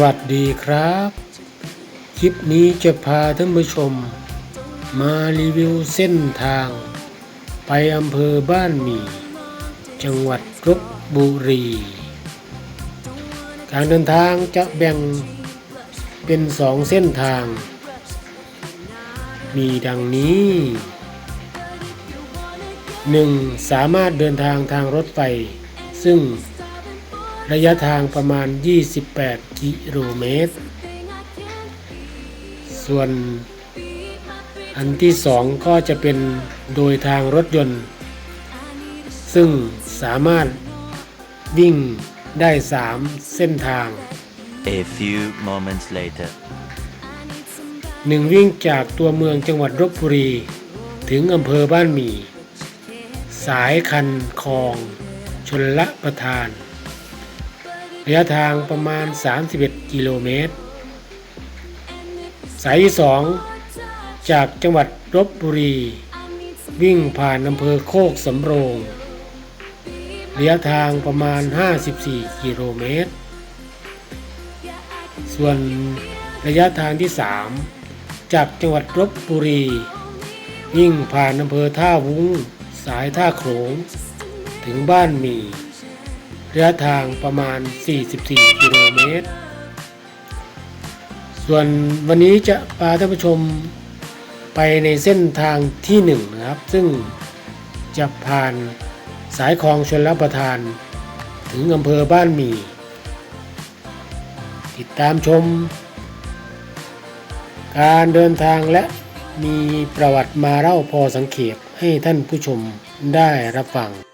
วัสดีครับ คลิปนี้จะพาท่านผู้ชม มารีวิวเส้นทาง ไปอำเภอบ้านหมี่ จังหวัดลบบุรี การเดินทางจะแบ่งเป็นสองเส้นทาง มีดังนี้ 1. สามารถเดินทางทางรถไฟ ซึ่ง ระยะทางประมาณ 28 กิโลเมตร ส่วนอันที่สองก็จะเป็นโดยทางรถยนต์ ซึ่งสามารถวิ่งได้ 3 เส้นทาง A few moments later. หนึ่งวิ่งจากตัวเมืองจังหวัดลบบุรี ถึงอำเภอบ้านหมี่ สายคันคลอง ชนละประทาน ระยะทางประมาณ 31 กิโลเมตร สายที่สองจากจังหวัดลบบุรี วิ่งผ่านอำเภอโคกสำโรงระยะทางประมาณ 54 กิโลเมตร ส่วนระยะทางที่ 3 จากจังหวัดลบบุรี วิ่งผ่านอำเภอท่าวุ้ง สายท่าโขง ถึงบ้านมี ระยะทางประมาณ 44 กิโลเมตร ส่วนวันนี้จะพาท่านผู้ชมไปในเส้นทางที่หนึ่งนะครับ ซึ่งจะผ่านสายคลองชนรับประทาน ถึงอำเภอบ้านหมี่ ติดตามชม การเดินทางและมีประวัติมาเล่าพอสังเขปให้ท่านผู้ชมได้รับฟัง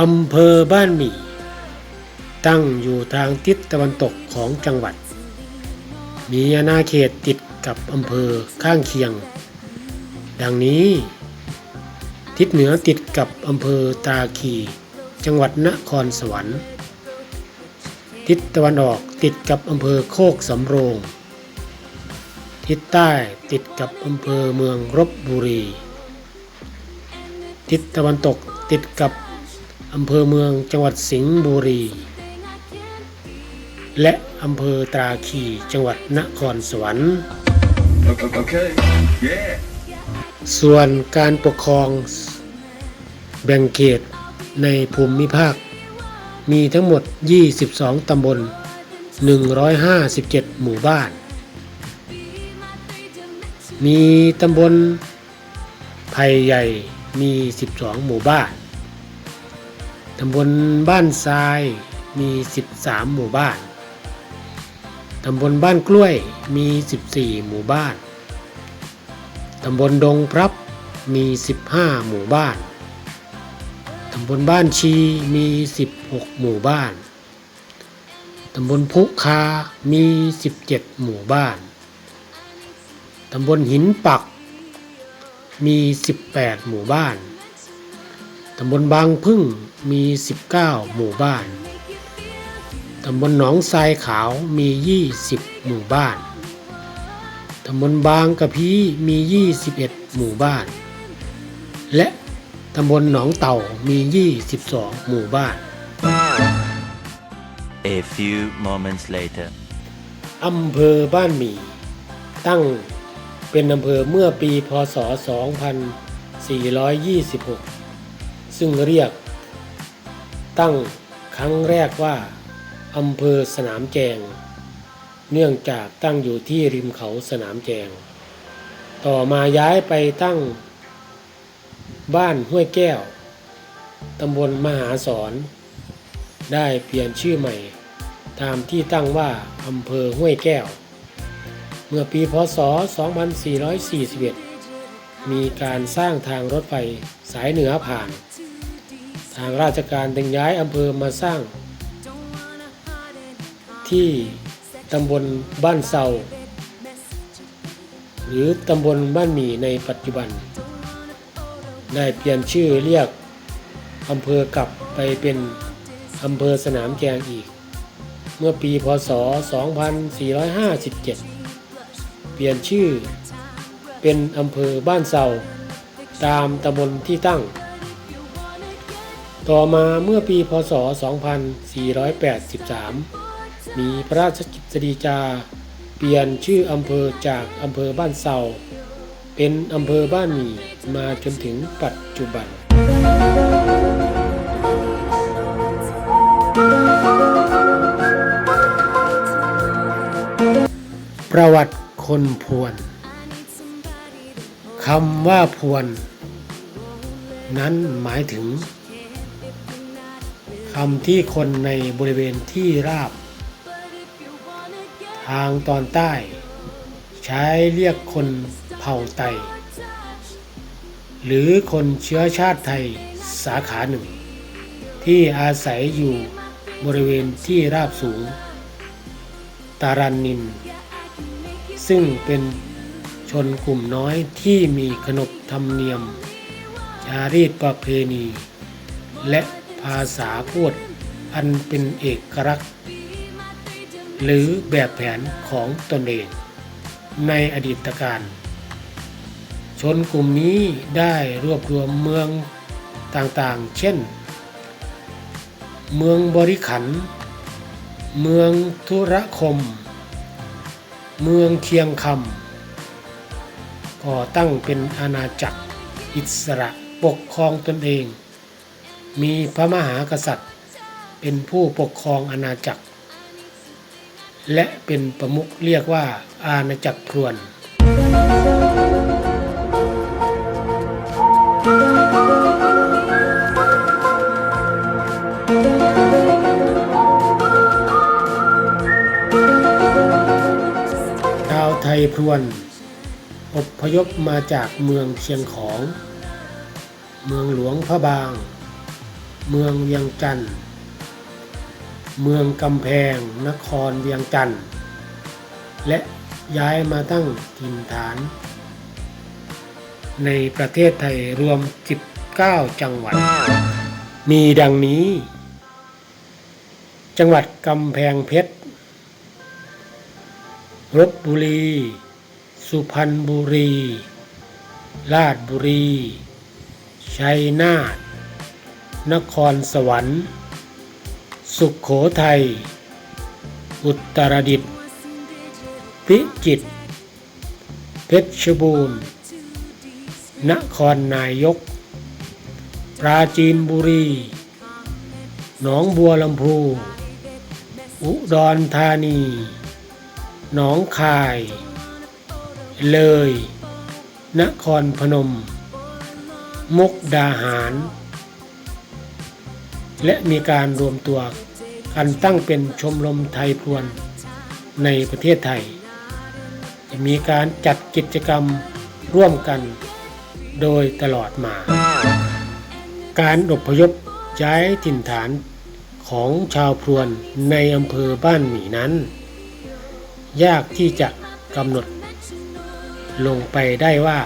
อำเภอบ้านหมี่ ตั้งอยู่ทางทิศตะวันตกของจังหวัด มีอาณาเขตติดกับอำเภอข้างเคียง ดังนี้ ทิศเหนือติดกับอำเภอตาคี จังหวัดนครสวรรค์ ทิศตะวันออกติดกับอำเภอโคกสำโรง ทิศใต้ติดกับอำเภอเมืองรบบุรี ทิศตะวันตกติดกับ อำเภอเมืองจังหวัดสิงห์บุรี และอำเภอตราคีจังหวัดนครสวรรค์ Okay. Yeah. ส่วนการปกครองแบ่งเขตในภูมิภาค มีทั้งหมด 22 ตำบล 157 หมู่บ้าน มีตำบลไผ่ใหญ่มี 12 หมู่บ้าน ตำบลบ้านทรายมี 13 หมู่บ้าน ตำบลบ้านกล้วยมี 14 หมู่บ้าน ตำบลดงพรับมี 15 หมู่บ้าน ตำบลบ้านชีมี 16 หมู่บ้าน ตำบลพุคา มี 17 หมู่บ้าน ตำบลหินปัก มี 18 หมู่บ้าน ตำบลบางพึ่งมี 19 หมู่บ้าน ตำบลหนองทรายขาวมี 20 หมู่บ้าน ตำบลบางกะพีมี 21 หมู่บ้าน และตำบลหนองเต่ามี 22 หมู่บ้าน A few moments later. อำเภอบ้านหมี่ตั้งเป็นอำเภอเมื่อปีพศ 2426 ซึ่งเรียก ตั้งครั้งแรกว่าอำเภอสนามแจง เนื่องจากตั้งอยู่ที่ริมเขาสนามแจง ต่อมาย้ายไปตั้ง บ้านห้วยแก้วตำบลมหาสอนได้เปลี่ยนชื่อใหม่ ตามที่ตั้งว่าอำเภอห้วยแก้ว เมื่อปีพศ 2441 มีการสร้างทางรถไฟสายเหนือผ่าน ทางราชการจึงย้ายอำเภอมาสร้าง ที่ตำบลบ้านเซาหรือตำบลบ้านหมี่ในปัจจุบัน ได้เปลี่ยนชื่อเรียกอำเภอกลับไปเป็นอำเภอสนามแกงอีก เมื่อปีพศ 2457 เปลี่ยนชื่อเป็นอำเภอบ้านเซาตามตำบลที่ตั้ง ต่อมาเมื่อปีพศ 2483 มีพระราชกิจสีจาเปลี่ยนชื่ออำเภอจากอำเภอบ้านเซาเป็นอำเภอบ้านหมี่มาจนถึงปัจจุบัน ประวัติคนพวนคำว่าพวน นั้นหมายถึง คำที่คนในบริเวณที่ราบ ทางตอนใต้ ใช้เรียกคนเผ่าไต หรือคนเชื้อชาติไทยสาขาหนึ่ง ที่อาศัยอยู่บริเวณที่ราบสูง ตารันนิน ซึ่งเป็นชนกลุ่มน้อยที่มีขนบธรรมเนียม จารีตประเพณี และ ภาษาพูดอันเป็นเอกลักษณ์ หรือแบบแผนของตนเอง ในอดีตการ ชนกลุ่มนี้ได้รวบรวมเมืองต่างๆ เช่น เมืองบริขัน เมืองธุรคม เมืองเคียงคำก่อตั้งเป็นอาณาจักรอิสระปกครองตนเอง มีพระมหากษัตริย์ เป็นผู้ปกครองอาณาจักร และเป็นประมุขเรียกว่าอาณาจักรพรวน ชาวไทยพรวนอพยพมาจากเมืองเชียงของ เมืองหลวงพระบาง เมืองเวียงจันทร์ เมืองกำแพง นครเวียงจันทร์ และย้ายมาตั้งถิ่นฐาน ในประเทศไทยรวม 19 จังหวัด มีดังนี้ จังหวัดกำแพงเพชรลบบุรี สุพรรณบุรี ราชบุรี ชัยนาท นครสวรรค์ สุขโขทัย อุตรดิตถ์พิจิตรเพชรบูรณ์ นครนายก ปราจีนบุรี หนองบัวลำพู อุดรธานี หนองคาย เลย นครพนม มุกดาหาร และมีการรวมตัวกันตั้งเป็นชมรมไทยพรวนในประเทศไทย จะมีการจัดกิจกรรมร่วมกันโดยตลอดมา การอพยพย้ายถิ่นฐานของชาวพรวนในอำเภอบ้านหมี่นั้น ยากที่จะกำหนด ลงไปได้ว่า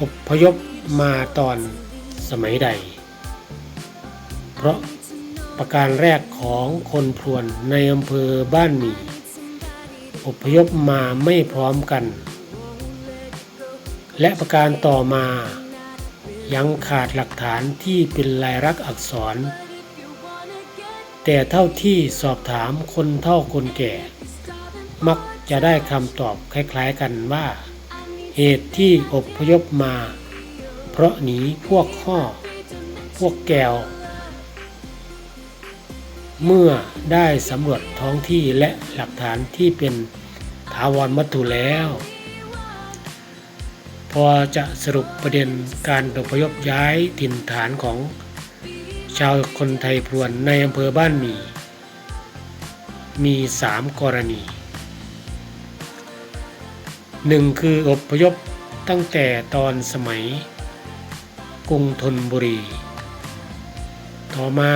อพยพมาตอนสมัยใด เพราะประการแรกของคนพรวนในอำเภอบ้านหมี่อพยพมาไม่พร้อมกัน และประการต่อมายังขาดหลักฐานที่เป็นลายลักษณ์อักษร แต่เท่าที่สอบถามคนเท่าคนแก่ มักจะได้คำตอบคล้ายๆกันว่า เหตุที่อพยพมา เพราะหนีพวกข้อ พวกแก้ว เมื่อได้สำรวจท้องที่และหลักฐานที่เป็นถาวรวัตถุแล้ว พอจะสรุปประเด็นการอพยพย้ายถิ่นฐานของชาวคนไทยพรวนในอำเภอบ้านหมี มีสามกรณีหนึ่งคืออพยพตั้งแต่ตอนสมัยกรุงธนบุรี ต่อมา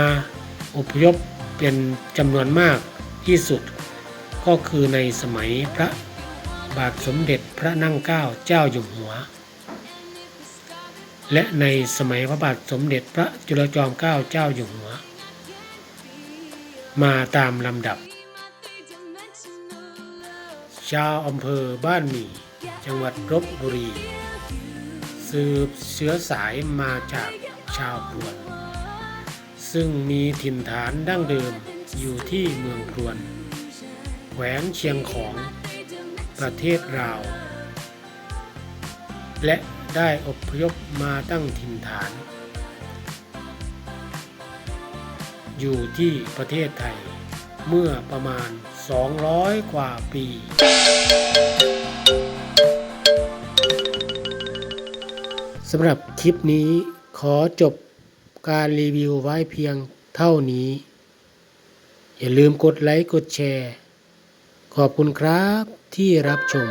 อพยพ เป็นจำนวนมากที่สุด ก็คือในสมัยพระบาทสมเด็จพระนั่งเกล้าเจ้าอยู่หัว และในสมัยพระบาทสมเด็จพระจุลจอมเกล้าเจ้าอยู่หัว มาตามลำดับ ชาวอำเภอบ้านหมี่จังหวัดลบบุรี สืบเชื้อสายมาจากชาวพรวน ซึ่งมีถิ่นฐานดั้งเดิมอยู่ที่เมืองพรวน แขวงเชียงของประเทศลาว และได้อพยพมาตั้งถิ่นฐาน อยู่ที่ประเทศไทยเมื่อประมาณ 200 กว่าปี สำหรับคลิปนี้ขอจบ การรีวิวไว้เพียงเท่านี้ อย่าลืมกดไลค์ กดแชร์ ขอบคุณครับที่รับชม